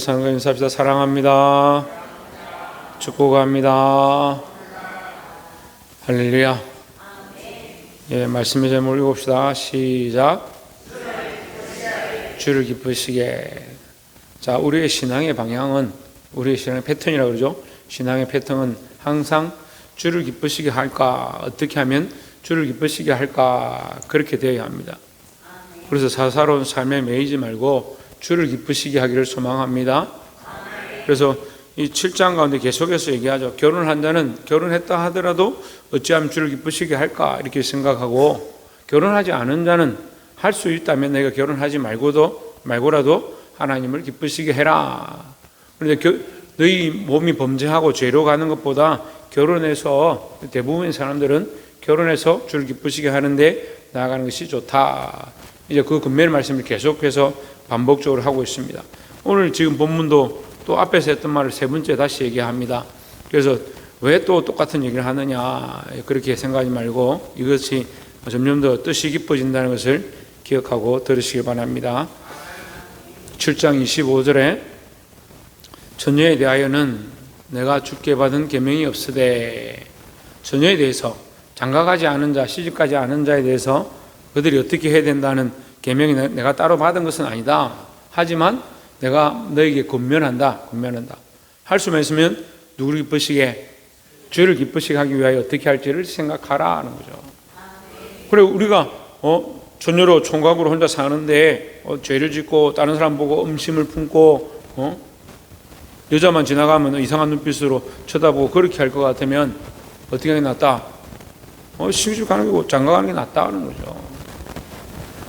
상근 인사합시다. 사랑합니다. 축복합니다. 할렐루야. 예, 말씀의 제목을 읽읍시다. 시작. 주를 기쁘시게. 자, 우리의 신앙의 방향은 우리의 신앙의 패턴이라고 그러죠. 신앙의 패턴은 항상 주를 기쁘시게 할까? 어떻게 하면 주를 기쁘시게 할까? 그렇게 되어야 합니다. 그래서 사사로운 삶에 매이지 말고 주를 기쁘시게 하기를 소망합니다. 그래서 이 7장 가운데 계속해서 얘기하죠. 결혼을 한다는 결혼했다 하더라도 어찌하면 주를 기쁘시게 할까 이렇게 생각하고 결혼하지 않은 자는 할 수 있다면 내가 결혼하지 말고도 말고라도 하나님을 기쁘시게 해라. 그런데 겨, 너희 몸이 범죄하고 죄로 가는 것보다 결혼해서 대부분의 사람들은 결혼해서 주를 기쁘시게 하는데 나아가는 것이 좋다. 이제 그 금메일 말씀을 계속해서 반복적으로 하고 있습니다. 오늘 지금 본문도 또 앞에서 했던 말을 세 번째 다시 얘기합니다. 그래서 왜 또 똑같은 얘기를 하느냐 그렇게 생각하지 말고 이것이 점점 더 뜻이 깊어진다는 것을 기억하고 들으시기 바랍니다. 7장 25절에 처녀에 대하여는 내가 주께 받은 계명이 없으되 처녀에 대해서 장가가지 않은 자, 시집가지 않은 자에 대해서 그들이 어떻게 해야 된다는 계명이 내가 따로 받은 것은 아니다. 하지만 내가 너에게 권면한다. 권면한다. 할 수만 있으면 누구를 기쁘시게 주를 기쁘시게 하기 위하여 어떻게 할지를 생각하라 하는 거죠. 그래 우리가 어 전혀로 총각으로 혼자 사는데 어, 죄를 짓고 다른 사람 보고 음심을 품고 어 여자만 지나가면 이상한 눈빛으로 쳐다보고 그렇게 할 것 같으면 어떻게 하는 게 낫다? 어 시집 가는 게 장가 가는 게 낫다 하는 거죠.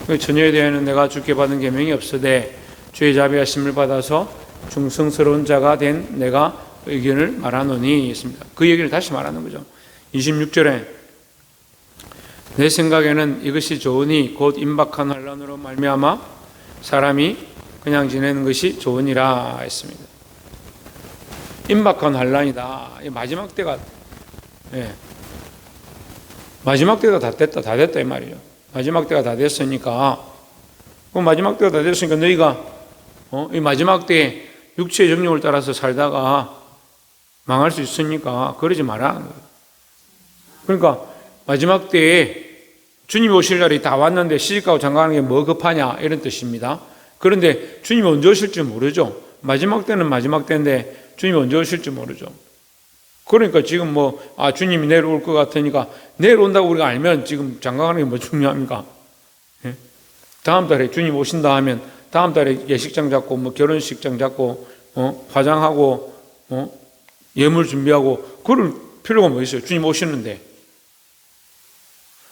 그 처녀에 대해서는 내가 주께 받은 계명이 없으되 주의 자비하심을 받아서 중성스러운 자가 된 내가 의견을 말하노니 있습니다. 그 얘기를 다시 말하는 거죠. 26절에 내 생각에는 이것이 좋으니 곧 임박한 환란으로 말미암아 사람이 그냥 지내는 것이 좋으니라 했습니다. 임박한 환란이다. 마지막 때가 예. 마지막 때가 다 됐다, 다 됐다 이 말이죠. 마지막 때가 다 됐으니까 그 마지막 때가 다 됐으니까 너희가 어? 이 마지막 때에 육체의 정욕을 따라서 살다가 망할 수 있으니까 그러지 마라. 그러니까 마지막 때에 주님 오실 날이 다 왔는데 시집가고 장가가는 게 뭐 급하냐 이런 뜻입니다. 그런데 주님이 언제 오실지 모르죠. 마지막 때는 마지막 때인데 주님이 언제 오실지 모르죠. 그러니까 지금 뭐, 아, 주님이 내려올 것 같으니까 내려온다고 우리가 알면 지금 장가가는 게 뭐 중요합니까? 예? 다음 달에 주님 오신다 하면 다음 달에 예식장 잡고 뭐 결혼식장 잡고 어? 화장하고 어? 예물 준비하고 그럴 필요가 뭐 있어요? 주님 오시는데.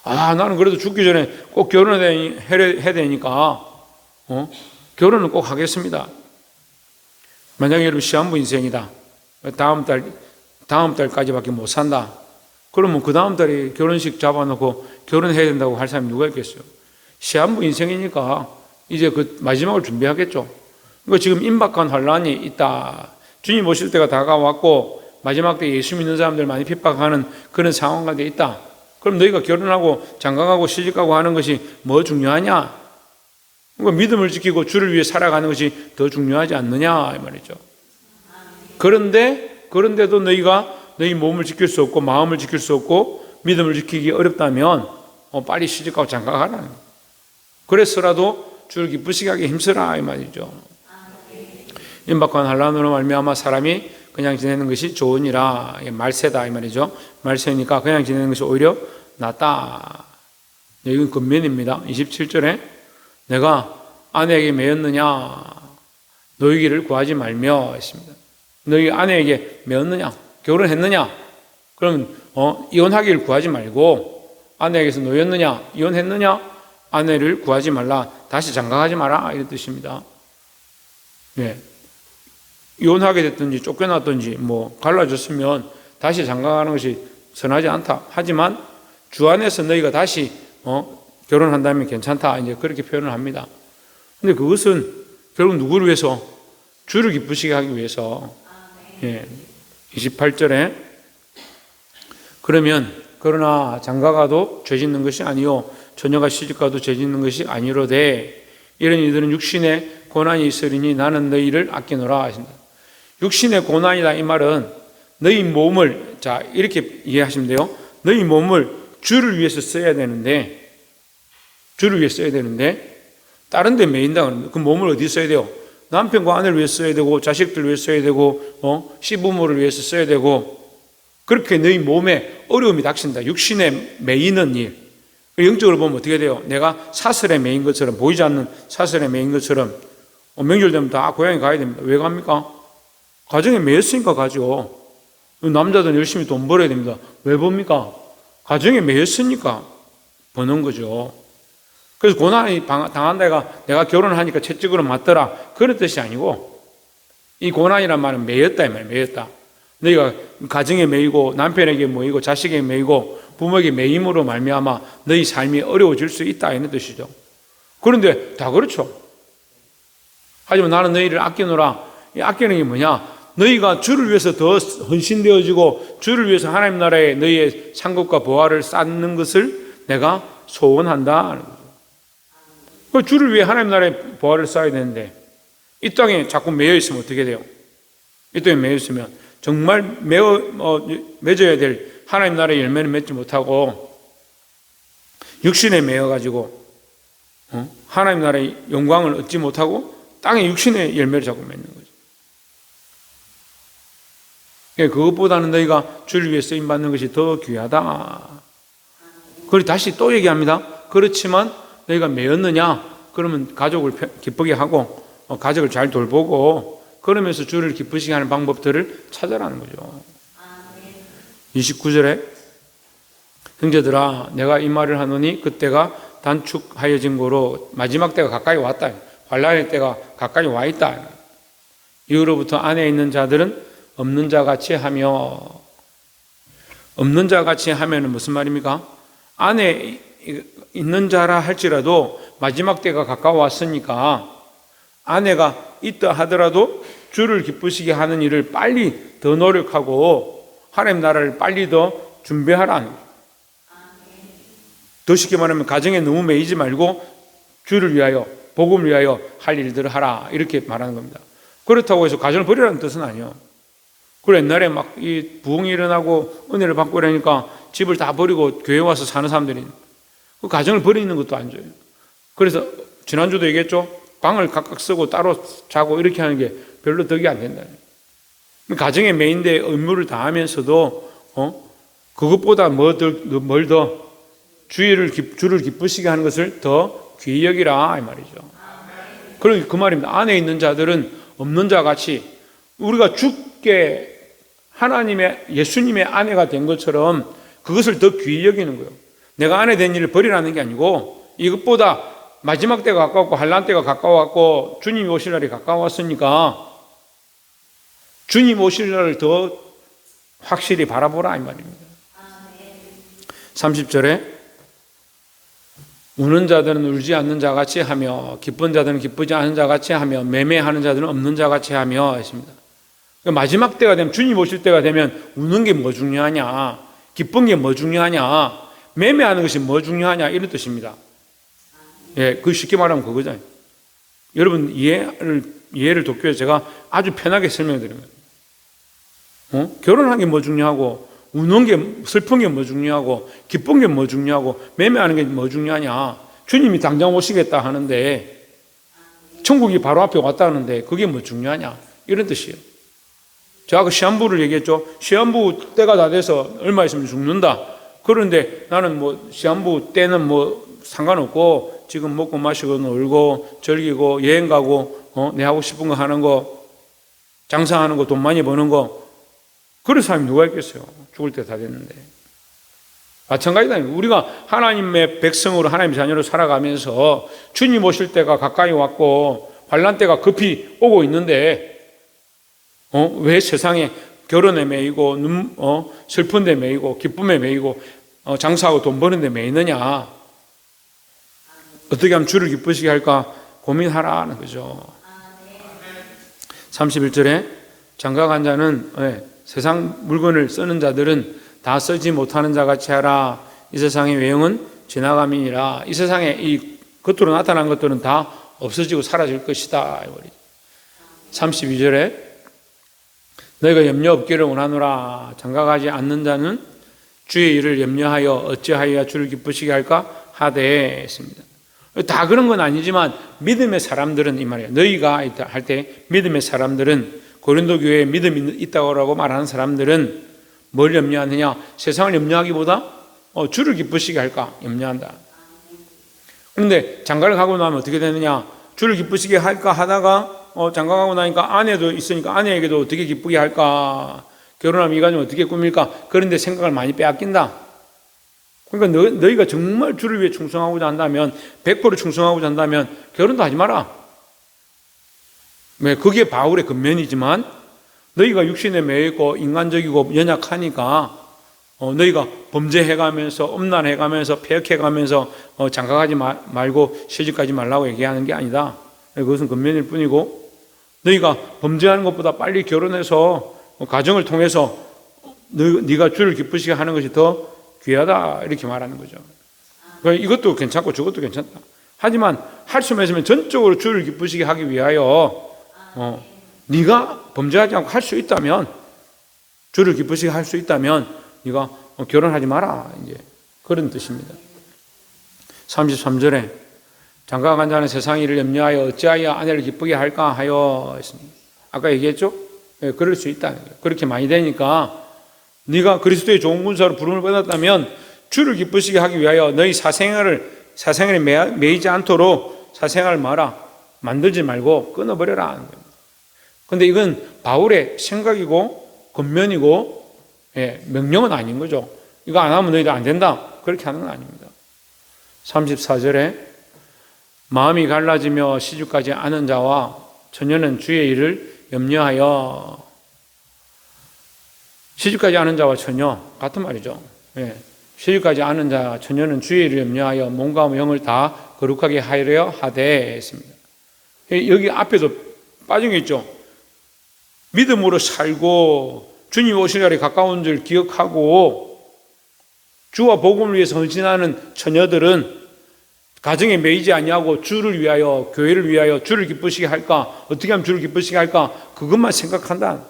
아, 나는 그래도 죽기 전에 꼭 결혼해야 되니까 어? 결혼은 꼭 하겠습니다. 만약에 여러분 시한부 인생이다. 다음 달 다음 달까지밖에 못 산다. 그러면 그 다음 달에 결혼식 잡아놓고 결혼해야 된다고 할 사람이 누가 있겠어요? 시한부 인생이니까 이제 그 마지막을 준비하겠죠. 그러니까 지금 임박한 환란이 있다. 주님 오실 때가 다가왔고 마지막 때 예수 믿는 사람들 많이 핍박하는 그런 상황 가운데 있다. 그럼 너희가 결혼하고 장가가고 시집가고 하는 것이 뭐 중요하냐? 그러니까 믿음을 지키고 주를 위해 살아가는 것이 더 중요하지 않느냐 이 말이죠. 그런데 그런데도 너희가 너희 몸을 지킬 수 없고 마음을 지킬 수 없고 믿음을 지키기 어렵다면 어, 빨리 시집가고 장가 가라는 거예요. 그래서라도 주를 기쁘시게 하기 힘쓰라 이 말이죠. 임박한 환란으로 말미암아 사람이 그냥 지내는 것이 좋으니라 말세다 이 말이죠. 말세니까 그냥 지내는 것이 오히려 낫다. 이건 근면입니다. 27절에 내가 아내에게 매였느냐 너희기를 구하지 말며 했습니다. 너희 아내에게 매었느냐 결혼했느냐 그럼 어, 이혼하기를 구하지 말고 아내에게서 놓였느냐 이혼했느냐 아내를 구하지 말라 다시 장가가지 마라 이런 뜻입니다. 예. 이혼하게 됐든지 쫓겨났든지 뭐 갈라졌으면 다시 장가가는 것이 선하지 않다. 하지만 주 안에서 너희가 다시 어, 결혼한다면 괜찮다. 이제 그렇게 표현을 합니다. 근데 그것은 결국 누구를 위해서 주를 기쁘시게 하기 위해서 예. 28절에 그러면 그러나 장가가도 죄 짓는 것이 아니요 처녀가 시집가도 죄 짓는 것이 아니로되 이런 이들은 육신의 고난이 있으리니 나는 너희를 아끼노라 하신다. 육신의 고난이다 이 말은 너희 몸을 자 이렇게 이해하시면 돼요. 너희 몸을 주를 위해서 써야 되는데 주를 위해 써야 되는데 다른 데 매인다 그러면 그 몸을 어디 써야 돼요? 남편과 아내를 위해 써야 되고 자식들 위해 써야 되고 어? 시부모를 위해서 써야 되고 그렇게 너희 몸에 어려움이 닥친다. 육신에 매이는 일. 영적으로 보면 어떻게 돼요? 내가 사슬에 매인 것처럼 보이지 않는 사슬에 매인 것처럼 어, 명절 되면 다 고향에 가야 됩니다. 왜 갑니까? 가정에 매였으니까 가죠. 남자들은 열심히 돈 벌어야 됩니다. 왜 봅니까? 가정에 매였으니까 버는 거죠. 그래서 고난이 방- 당한다 해가 내가 결혼하니까 채찍으로 맞더라. 그런 뜻이 아니고 이 고난이란 말은 매였다 이 말이에요. 매였다. 너희가 가정에 매이고 남편에게 매이고 자식에게 매이고 부모에게 매임으로 말미암아 너희 삶이 어려워질 수 있다 이런 뜻이죠. 그런데 다 그렇죠. 하지만 나는 너희를 아끼노라. 이 아끼는 게 뭐냐? 너희가 주를 위해서 더 헌신되어지고 주를 위해서 하나님 나라에 너희의 상급과 보화를 쌓는 것을 내가 소원한다. 그 주를 위해 하나님 나라에 보화를 쌓아야 되는데 이 땅에 자꾸 매여 있으면 어떻게 돼요? 이 땅에 매여 있으면 정말 매어 어, 맺어야 될 하나님 나라의 열매는 맺지 못하고 육신에 매여 가지고 어? 하나님 나라의 영광을 얻지 못하고 땅의 육신의 열매를 자꾸 맺는 거죠. 그러니까 그것보다는 너희가 주를 위해 쓰임 받는 것이 더 귀하다. 그리고 다시 또 얘기합니다. 그렇지만 너희가 매였느냐? 그러면 가족을 편- 기쁘게 하고 어, 가족을 잘 돌보고 그러면서 주를 기쁘시게 하는 방법들을 찾아라는 거죠. 29절에 형제들아 내가 이 말을 하노니 그때가 단축하여진 거로 마지막 때가 가까이 왔다. 환란의 때가 가까이 와 있다. 이후로부터 안에 있는 자들은 없는 자 같이 하며 없는 자 같이 하면은 무슨 말입니까? 안에 있는 자라 할지라도 마지막 때가 가까웠으니까 아내가 있다 하더라도 주를 기쁘시게 하는 일을 빨리 더 노력하고 하나님 나라를 빨리 더 준비하라는 거예요. 더 쉽게 말하면 가정에 너무 매이지 말고 주를 위하여 복음을 위하여 할 일들을 하라 이렇게 말하는 겁니다. 그렇다고 해서 가정을 버리라는 뜻은 아니에요. 그래 옛날에 막 이 부흥이 일어나고 은혜를 받고 이러니까 집을 다 버리고 교회 와서 사는 사람들이 그 가정을 버리는 것도 안 좋아요. 그래서 지난주도 얘기했죠. 방을 각각 쓰고 따로 자고 이렇게 하는 게 별로 덕이 안 된다. 가정의 메인데 의무를 다하면서도 어 그것보다 뭐더뭘더 주의를 기- 주를 기쁘시게 하는 것을 더 귀히 여기라 이 말이죠. 그런 그 말입니다. 안에 있는 자들은 없는 자 같이 우리가 죽게 하나님의 예수님의 아내가 된 것처럼 그것을 더 귀히 여기는 거예요. 내가 아내 된 일을 버리라는 게 아니고 이것보다 마지막 때가 가까웠고 한란 때가 가까웠고 주님 오실 날이 가까웠으니까 주님 오실 날을 더 확실히 바라보라 이 말입니다. 30절에 우는 자들은 울지 않는 자 같이 하며 기쁜 자들은 기쁘지 않은 자 같이 하며 매매하는 자들은 없는 자 같이 하며 했습니다. 그러니까 마지막 때가 되면 주님 오실 때가 되면 우는 게 뭐 중요하냐, 기쁜 게 뭐 중요하냐, 매매하는 것이 뭐 중요하냐 이런 뜻입니다. 예, 그 쉽게 말하면 그거잖아요. 여러분 이해를 이해를 돕기 위해서 제가 아주 편하게 설명드린 거예요. 어? 결혼하는 게뭐 중요하고 우는 게 슬픈 게 뭐 중요하고 기쁜 게 뭐 중요하고 매매하는 게 뭐 중요하냐? 주님이 당장 오시겠다 하는데 천국이 바로 앞에 왔다 하는데 그게 뭐 중요하냐? 이런 뜻이에요. 제가 그 시한부를 얘기했죠. 시한부 때가 다 돼서 얼마 있으면 죽는다. 그런데 나는 뭐 시한부 때는 뭐 상관없고 지금 먹고 마시고 놀고 즐기고 여행 가고 어? 내 하고 싶은 거 하는 거 장사하는 거 돈 많이 버는 거 그런 사람이 누가 있겠어요? 죽을 때 다 됐는데. 마찬가지다. 우리가 하나님의 백성으로 하나님의 자녀로 살아가면서 주님 오실 때가 가까이 왔고 환란 때가 급히 오고 있는데 어? 왜 세상에 결혼에 매이고 눈, 어? 슬픈 데 매이고 기쁨에 매이고 어, 장사하고 돈 버는 데 매이느냐? 어떻게 하면 주를 기쁘시게 할까 고민하라는 거죠. 31절에 장가간 자는 예, 세상 물건을 쓰는 자들은 다 쓰지 못하는 자 같이 하라. 이 세상의 외형은 지나감이니라. 이 세상에 이 겉으로 나타난 것들은 다 없어지고 사라질 것이다. 32절에 너희가 염려 없기를 원하노라 장가가지 않는 자는 주의 일을 염려하여 어찌하여 주를 기쁘시게 할까 하되 했습니다. 다 그런 건 아니지만 믿음의 사람들은 이 말이에요. 너희가 할 때 믿음의 사람들은 고린도 교회에 믿음이 있다고 말하는 사람들은 뭘 염려하느냐? 세상을 염려하기보다 어, 주를 기쁘시게 할까 염려한다. 그런데 장가를 가고 나면 어떻게 되느냐? 주를 기쁘시게 할까 하다가 어, 장가 가고 나니까 아내도 있으니까 아내에게도 어떻게 기쁘게 할까? 결혼하면 이 가정 어떻게 꾸밀까? 그런데 생각을 많이 빼앗긴다. 그러니까 너, 너희가 정말 주를 위해 충성하고자 한다면 100% 충성하고자 한다면 결혼도 하지 마라. 왜? 그게 바울의 근면이지만 너희가 육신에 매이고 인간적이고 연약하니까 어, 너희가 범죄해가면서 음란해가면서 폐역해가면서 어, 장가가지 마, 말고 시집가지 말라고 얘기하는 게 아니다. 그것은 근면일 뿐이고 너희가 범죄하는 것보다 빨리 결혼해서 어, 가정을 통해서 너, 네가 주를 기쁘시게 하는 것이 더 귀하다 이렇게 말하는 거죠. 그러니까 이것도 괜찮고 저것도 괜찮다. 하지만 할 수만 있으면 전적으로 주를 기쁘시게 하기 위하여 어, 네가 범죄하지 않고 할 수 있다면 주를 기쁘시게 할 수 있다면 네가 어, 결혼하지 마라 이제 그런 뜻입니다. 33절에 장가 간 자는 세상 일을 염려하여 어찌하여 아내를 기쁘게 할까 하여 했습니다. 아까 얘기했죠? 네, 그럴 수 있다. 그렇게 많이 되니까 네가 그리스도의 좋은 군사로 부름을 받았다면 주를 기쁘시게 하기 위하여 너희 사생활을 사생활에 매이지 않도록 사생활을 마라. 만들지 말고 끊어버려라 하는 겁니다. 근데 이건 바울의 생각이고 겉면이고 예, 명령은 아닌 거죠. 이거 안 하면 너희들 안 된다. 그렇게 하는 건 아닙니다. 34절에 마음이 갈라지며 시집가지 않은 자와 처녀는 주의 일을 염려하여 시집가지 않은 자와 처녀 같은 말이죠. 예. 시집가지 않은 자 처녀는 주의 일을 염려하여 몸과 영을 다 거룩하게 하려 하되 했습니다. 예, 여기 앞에도 빠진 게 있죠. 믿음으로 살고 주님 오실 날에 가까운 줄 기억하고 주와 복음을 위해서 헌신하는 처녀들은 가정에 매이지 아니하고 주를 위하여 교회를 위하여 주를 기쁘시게 할까 어떻게 하면 주를 기쁘시게 할까 그것만 생각한다.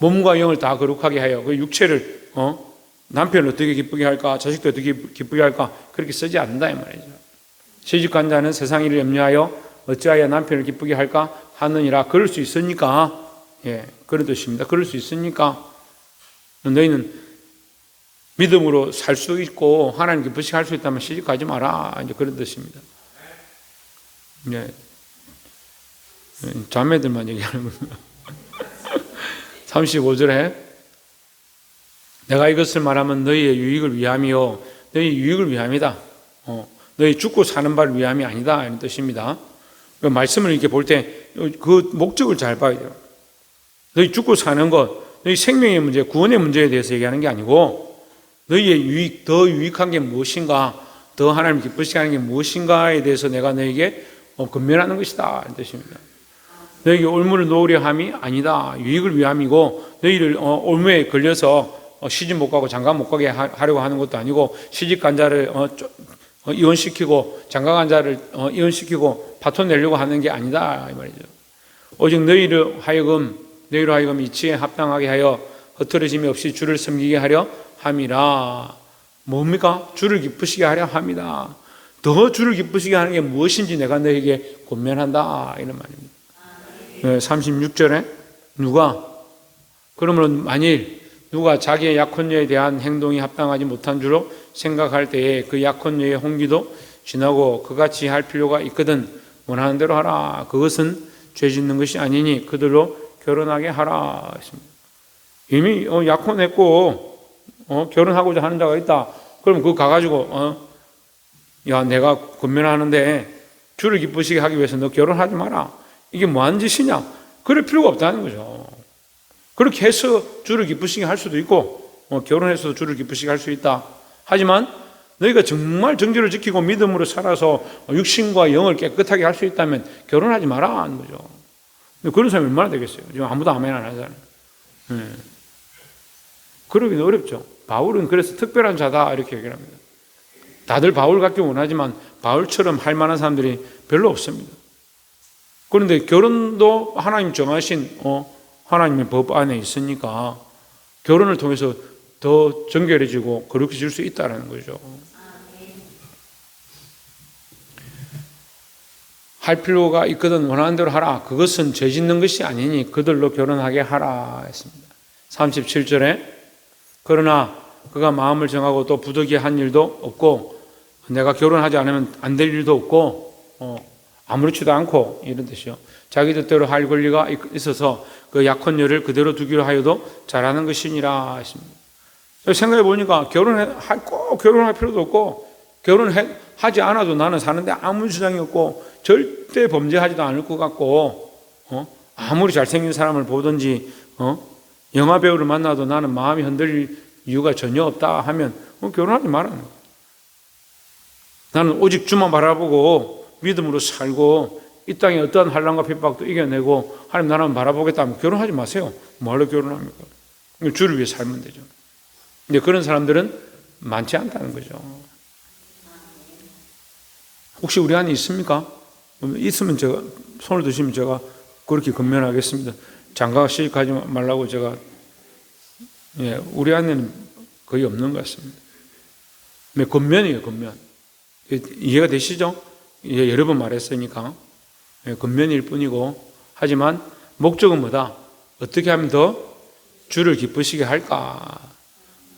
몸과 영을 다 거룩하게 하여 그 육체를 어? 남편을 어떻게 기쁘게 할까 자식도 어떻게 기쁘게 할까 그렇게 쓰지 않는다 이 말이죠. 시집간 자는 세상 일을 염려하여 어찌하여 남편을 기쁘게 할까 하느니라 그럴 수 있으니까 예 그런 뜻입니다. 그럴 수 있으니까 너희는 믿음으로 살 수 있고 하나님 기쁘시게 할수 있다면 시집 가지 마라 이제 그런 뜻입니다. 예 자매들만 얘기하는 겁니다. 35절에 내가 이것을 말하면 너희의 유익을 위함이요 너희 유익을 위함이다. 어, 너희 죽고 사는 바를 위함이 아니다 이런 뜻입니다. 그 말씀을 이렇게 볼 때 그 목적을 잘 봐야 돼요. 너희 죽고 사는 것, 너희 생명의 문제, 구원의 문제에 대해서 얘기하는 게 아니고 너희의 유익, 더 유익한 게 무엇인가, 더 하나님 기쁘시게 하는 게 무엇인가에 대해서 내가 너에게 어, 근면하는 것이다 이런 뜻입니다. 너에게 올무를 놓으려 함이 아니다. 유익을 위함이고 너희를 어, 올무에 걸려서 어, 시집 못 가고 장가 못 가게 하려고 하는 것도 아니고 시집 간 자를 이혼시키고 장가 간 자를 이혼시키고 파토 내려고 하는 게 아니다 이 말이죠. 오직 너희를 하여금 너희로 하여금 이치에 합당하게 하여 흐트러짐이 없이 주를 섬기게 하려 함이라. 뭡니까? 주를 기쁘시게 하려 합니다. 더 주를 기쁘시게 하는 게 무엇인지 내가 너에게 권면한다 이런 말입니다. 36절에 누가 그러면 만일 누가 자기의 약혼녀에 대한 행동이 합당하지 못한 줄로 생각할 때에 그 약혼녀의 홍기도 지나고 그같이 할 필요가 있거든 원하는 대로 하라. 그것은 죄 짓는 것이 아니니 그들로 결혼하게 하라. 이미 어, 약혼했고 어, 결혼하고자 하는 자가 있다. 그럼 그거 가가지고 어, 야 내가 권면하는데 주를 기쁘시게 하기 위해서 너 결혼하지 마라. 이게 뭐하는 짓이냐? 그럴 필요가 없다는 거죠. 그렇게 해서 주를 기쁘시게 할 수도 있고 어, 결혼해서 주를 기쁘시게 할 수 있다. 하지만 너희가 정말 정죄를 지키고 믿음으로 살아서 육신과 영을 깨끗하게 할 수 있다면 결혼하지 마라 하는 거죠. 그런 사람이 얼마나 되겠어요? 지금 아무도 아멘 안 하잖아요. 네. 그러기는 어렵죠. 바울은 그래서 특별한 자다 이렇게 얘기합니다. 다들 바울 같기 원하지만 바울처럼 할 만한 사람들이 별로 없습니다. 그런데 결혼도 하나님 정하신 어, 하나님의 법 안에 있으니까 결혼을 통해서 더 정결해지고 거룩해질 수 있다는 거죠. 할 필요가 있거든 원하는 대로 하라. 그것은 죄 짓는 것이 아니니 그들로 결혼하게 하라 했습니다. 37절에 그러나 그가 마음을 정하고 또 부득이 한 일도 없고 내가 결혼하지 않으면 안 될 일도 없고 어, 아무렇지도 않고 이런 뜻이요. 자기 뜻대로 할 권리가 있어서 그 약혼녀를 그대로 두기로 하여도 잘하는 것이니라 했습니다. 생각해 보니까 결혼할 꼭 결혼할 필요도 없고 결혼하지 않아도 나는 사는데 아무 주장이 없고 절대 범죄하지도 않을 것 같고 어? 아무리 잘생긴 사람을 보든지 어? 영화 배우를 만나도 나는 마음이 흔들릴 이유가 전혀 없다 하면 어, 결혼하지 말아는 거예요. 나는 오직 주만 바라보고 믿음으로 살고 이 땅에 어떠한 환란과 핍박도 이겨내고 하나님 나라만 바라보겠다 하면 결혼하지 마세요. 뭐하러 결혼합니까? 주를 위해 살면 되죠. 근데 그런 사람들은 많지 않다는 거죠. 혹시 우리 안에 있습니까? 있으면 제가 손을 드시면 제가 그렇게 건면하겠습니다. 장가 시집가지 말라고 제가 예, 우리 안에는 거의 없는 것 같습니다. 네, 건면이에요, 건면. 이해가 되시죠? 예, 여러 번 말했으니까 예, 건면일 뿐이고 하지만 목적은 뭐다? 어떻게 하면 더 주를 기쁘시게 할까?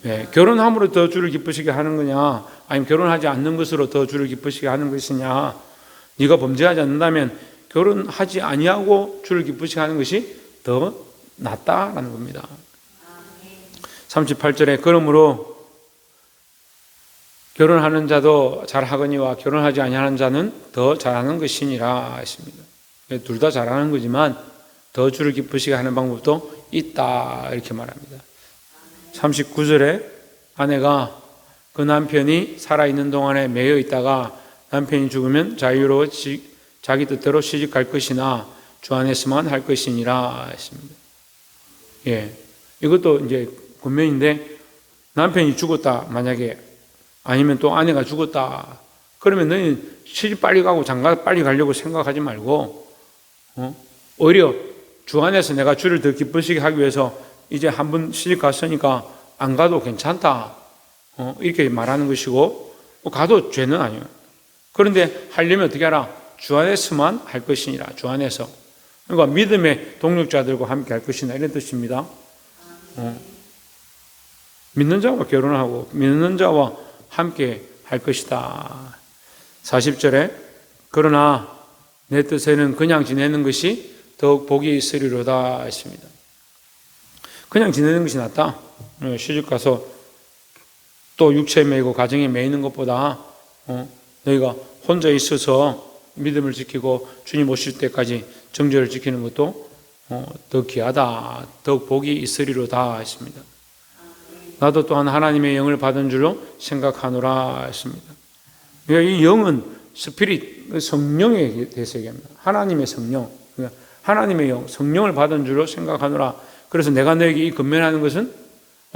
예, 결혼함으로 더 주를 기쁘시게 하는 거냐? 아니면 결혼하지 않는 것으로 더 주를 기쁘시게 하는 것이냐? 네가 범죄하지 않는다면 결혼하지 아니하고 주를 기쁘시게 하는 것이 더 낫다라는 겁니다. 38절에 그러므로 결혼하는 자도 잘하거니와 결혼하지 아니하는 자는 더 잘하는 것이니라 했습니다. 둘 다 잘하는 거지만 더 주를 기쁘시게 하는 방법도 있다 이렇게 말합니다. 39절에 아내가 그 남편이 살아있는 동안에 매여 있다가 남편이 죽으면 자유로워 자기 뜻대로 시집갈 것이나 주 안에서만 할 것이니라 했습니다. 예. 이것도 이제 권면인데 남편이 죽었다 만약에 아니면 또 아내가 죽었다 그러면 너희는 시집 빨리 가고 장가 빨리 가려고 생각하지 말고 어? 오히려 주 안에서 내가 주를 더 기쁘시게 하기 위해서 이제 한 번 시집 갔으니까 안 가도 괜찮다 어? 이렇게 말하는 것이고 뭐 가도 죄는 아니에요. 그런데 하려면 어떻게 하라? 주 안에서만 할 것이니라. 주 안에서. 그러니까 믿음의 동력자들과 함께 할 것이다. 이런 뜻입니다. 어. 믿는 자와 결혼하고 믿는 자와 함께 할 것이다. 40절에 그러나 내 뜻에는 그냥 지내는 것이 더욱 복이 있으리로다 했습니다. 그냥 지내는 것이 낫다. 어, 시집 가서 또 육체에 매이고 가정에 매이는 것보다 어, 너희가 혼자 있어서 믿음을 지키고 주님 오실 때까지 정죄를 지키는 것도 어, 더 귀하다. 더욱 복이 있으리로다 했습니다. 나도 또한 하나님의 영을 받은 줄로 생각하노라 했습니다. 그러니까 이 영은 스피릿, 성령에 대해서 얘기합니다. 하나님의 성령. 그러니까 하나님의 영, 성령을 받은 줄로 생각하노라. 그래서 내가 너에게 이 건면하는 것은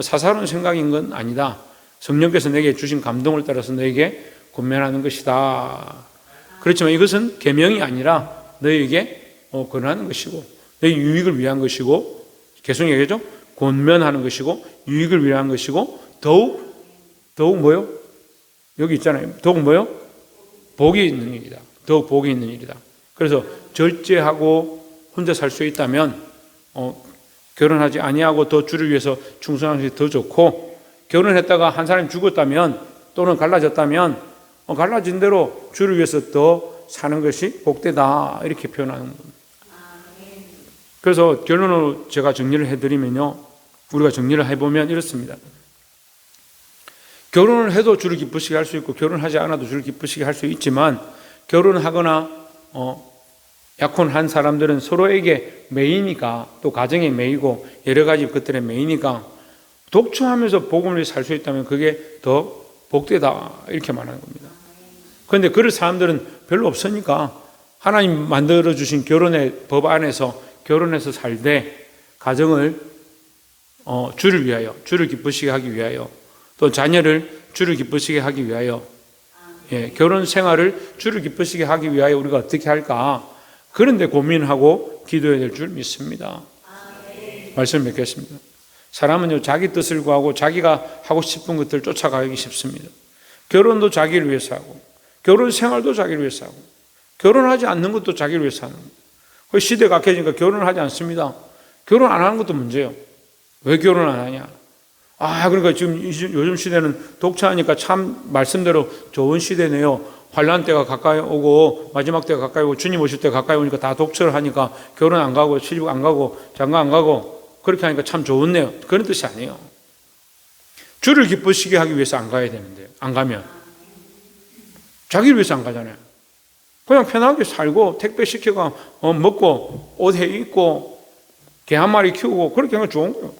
사사로운 생각인 건 아니다. 성령께서 내게 주신 감동을 따라서 너에게 권면하는 것이다. 그렇지만 이것은 계명이 아니라 너에게 어, 권하는 것이고 유익을 위한 것이고 계속 얘기하죠. 권면하는 것이고 유익을 위한 것이고 더욱 더욱 뭐요? 여기 있잖아요. 더욱 뭐요? 복이 있는 일이다. 더욱 복이 있는 일이다. 그래서 절제하고 혼자 살 수 있다면 어, 결혼하지 아니하고 더 주를 위해서 충성하는 것이 더 좋고 결혼했다가 한 사람이 죽었다면 또는 갈라졌다면 어, 갈라진 대로 주를 위해서 더 사는 것이 복되다 이렇게 표현하는 겁니다. 그래서 결론으로 제가 정리를 해드리면요. 우리가 정리를 해보면 이렇습니다. 결혼을 해도 주를 기쁘시게 할 수 있고 결혼하지 않아도 주를 기쁘시게 할 수 있지만 결혼하거나 어, 약혼한 사람들은 서로에게 매이니까 또 가정에 매이고 여러 가지 것들에 매이니까 독초하면서 복음을 살 수 있다면 그게 더 복되다 이렇게 말하는 겁니다. 그런데 그럴 사람들은 별로 없으니까 하나님 만들어 주신 결혼의 법 안에서 결혼해서 살되 가정을 어, 주를 위하여 주를 기쁘시게 하기 위하여 또 자녀를 주를 기쁘시게 하기 위하여 예, 결혼 생활을 주를 기쁘시게 하기 위하여 우리가 어떻게 할까? 그런데 고민하고 기도해야 될 줄 믿습니다. 말씀 맺겠습니다. 사람은요, 자기 뜻을 구하고 자기가 하고 싶은 것들 쫓아가기 쉽습니다. 결혼도 자기를 위해서 하고, 결혼 생활도 자기를 위해서 하고, 결혼하지 않는 것도 자기를 위해서 하는 거예요. 그 시대가 악해지니까 결혼을 하지 않습니다. 결혼 안 하는 것도 문제예요. 왜 결혼 안 하냐? 아, 그러니까 지금 요즘 시대는 독차하니까 참 말씀대로 좋은 시대네요. 환란 때가 가까이 오고 마지막 때가 가까이 오고 주님 오실 때 가까이 오니까 다 독처를 하니까 결혼 안 가고 시집 안 가고 장가 안 가고 그렇게 하니까 참 좋네요. 그런 뜻이 아니에요. 주를 기쁘시게 하기 위해서 안 가야 되는데 안 가면 자기를 위해서 안 가잖아요. 그냥 편하게 살고 택배 시켜가 어, 먹고 옷해 입고 개 한 마리 키우고 그렇게 게 좋은 거예요.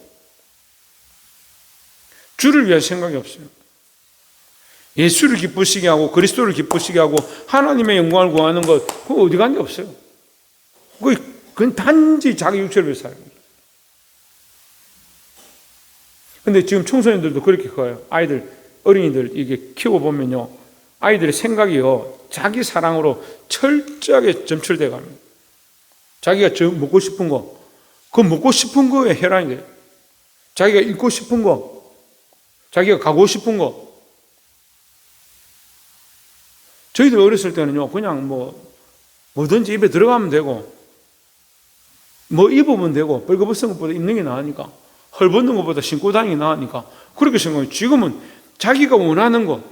주를 위한 생각이 없어요. 예수를 기쁘시게 하고 그리스도를 기쁘시게 하고 하나님의 영광을 구하는 것 그거 어디 간게 없어요. 그건 단지 자기 육체를 위해서 살고 근데 지금 청소년들도 그렇게 커요. 아이들, 어린이들 이게 키워보면요. 아이들의 생각이요. 자기 사랑으로 철저하게 점철돼 갑니다. 자기가 저 먹고 싶은 거, 그 먹고 싶은 거에 혈안이 돼요. 자기가 읽고 싶은 거, 자기가 가고 싶은 거. 저희들 어렸을 때는요, 그냥 뭐, 뭐든지 입에 들어가면 되고, 뭐 입으면 되고, 벌거벗은 것보다 입는 게 나으니까, 헐벗는 것보다 신고 다니는 게 나으니까, 그렇게 생각해요. 지금은 자기가 원하는 거,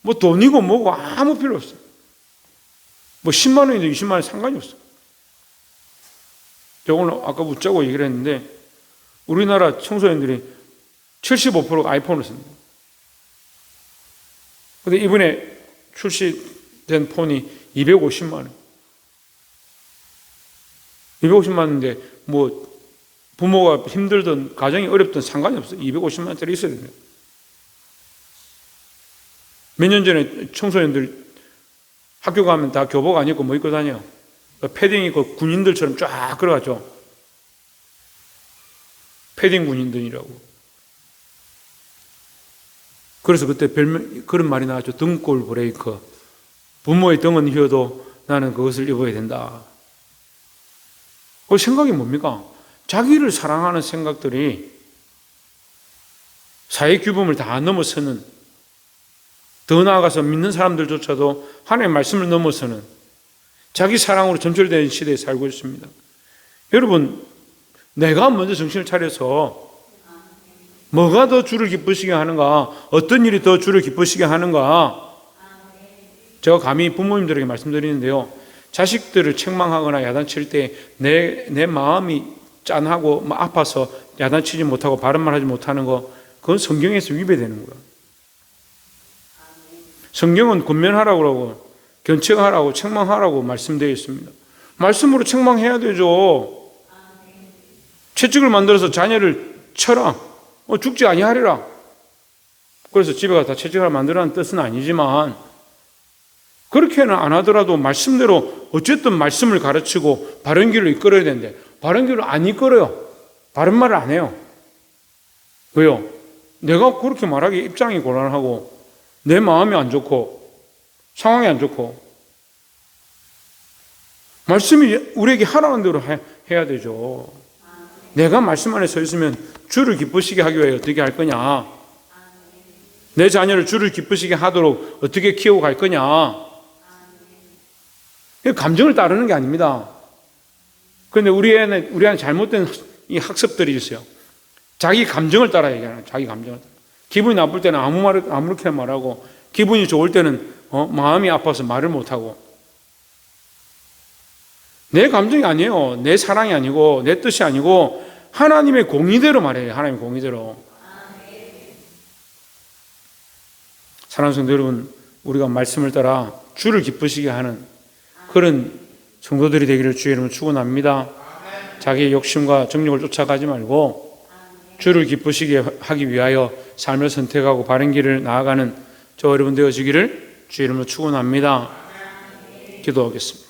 뭐 돈이고 뭐고 아무 필요 없어요. 뭐 10만 원이든 20만 원 상관이 없어요. 제가 오늘 아까 웃자고 얘기를 했는데, 우리나라 청소년들이 75%가 아이폰을 씁니다. 근데 이번에 출시된 폰이 250만 원. 250만 원인데 뭐 부모가 힘들든 가정이 어렵든 상관이 없어요. 250만 원짜리 있어야 됩니다. 몇 년 전에 청소년들 학교 가면 다 교복 안 입고 뭐 입고 다녀? 패딩 입고 군인들처럼 쫙 걸어가죠. 패딩 군인들이라고. 그래서 그때 별명, 그런 말이 나왔죠. 등골 브레이커. 부모의 등은 휘어도 나는 그것을 입어야 된다. 그 생각이 뭡니까? 자기를 사랑하는 생각들이 사회 규범을 다 넘어서는 더 나아가서 믿는 사람들조차도 하나님의 말씀을 넘어서는 자기 사랑으로 점철된 시대에 살고 있습니다. 여러분, 내가 먼저 정신을 차려서 뭐가 더 주를 기쁘시게 하는가? 어떤 일이 더 주를 기쁘시게 하는가? 제가 감히 부모님들에게 말씀드리는데요. 자식들을 책망하거나 야단칠 때 내 내 마음이 짠하고 아파서 야단치지 못하고 바른 말 하지 못하는 거 그건 성경에서 위배되는 거야. 성경은 권면하라고 그러고 견책하라고 책망하라고 말씀되어 있습니다. 말씀으로 책망해야 되죠. 채찍을 만들어서 자녀를 쳐라. 어, 죽지 아니하리라. 그래서 집에 가서 채찍을 만들라는 뜻은 아니지만 그렇게는 안 하더라도 말씀대로 어쨌든 말씀을 가르치고 바른 길로 이끌어야 되는데 바른 길로 안 이끌어요. 바른 말을 안 해요. 왜요? 내가 그렇게 말하기 입장이 곤란하고 내 마음이 안 좋고 상황이 안 좋고 말씀이 우리에게 하라는 대로 해야 되죠. 내가 말씀 안에 서 있으면 주를 기쁘시게 하기 위해 어떻게 할 거냐? 내 자녀를 주를 기쁘시게 하도록 어떻게 키우고 갈 거냐? 감정을 따르는 게 아닙니다. 그런데 우리 애는, 우리 애는 잘못된 이 학습들이 있어요. 자기 감정을 따라 얘기하는 자기 감정을. 기분이 나쁠 때는 아무 말, 아무렇게나 말하고, 기분이 좋을 때는, 어, 마음이 아파서 말을 못하고. 내 감정이 아니에요. 내 사랑이 아니고, 내 뜻이 아니고, 하나님의 공의대로 말해요. 하나님의 공의대로. 사랑하는 성도 여러분, 우리가 말씀을 따라 주를 기쁘시게 하는 그런 성도들이 되기를 주의 이름으로 축원합니다. 자기의 욕심과 정력을 쫓아가지 말고 주를 기쁘시게 하기 위하여 삶을 선택하고 바른 길을 나아가는 저 여러분 되어지기를 주의 이름으로 축원합니다. 기도하겠습니다.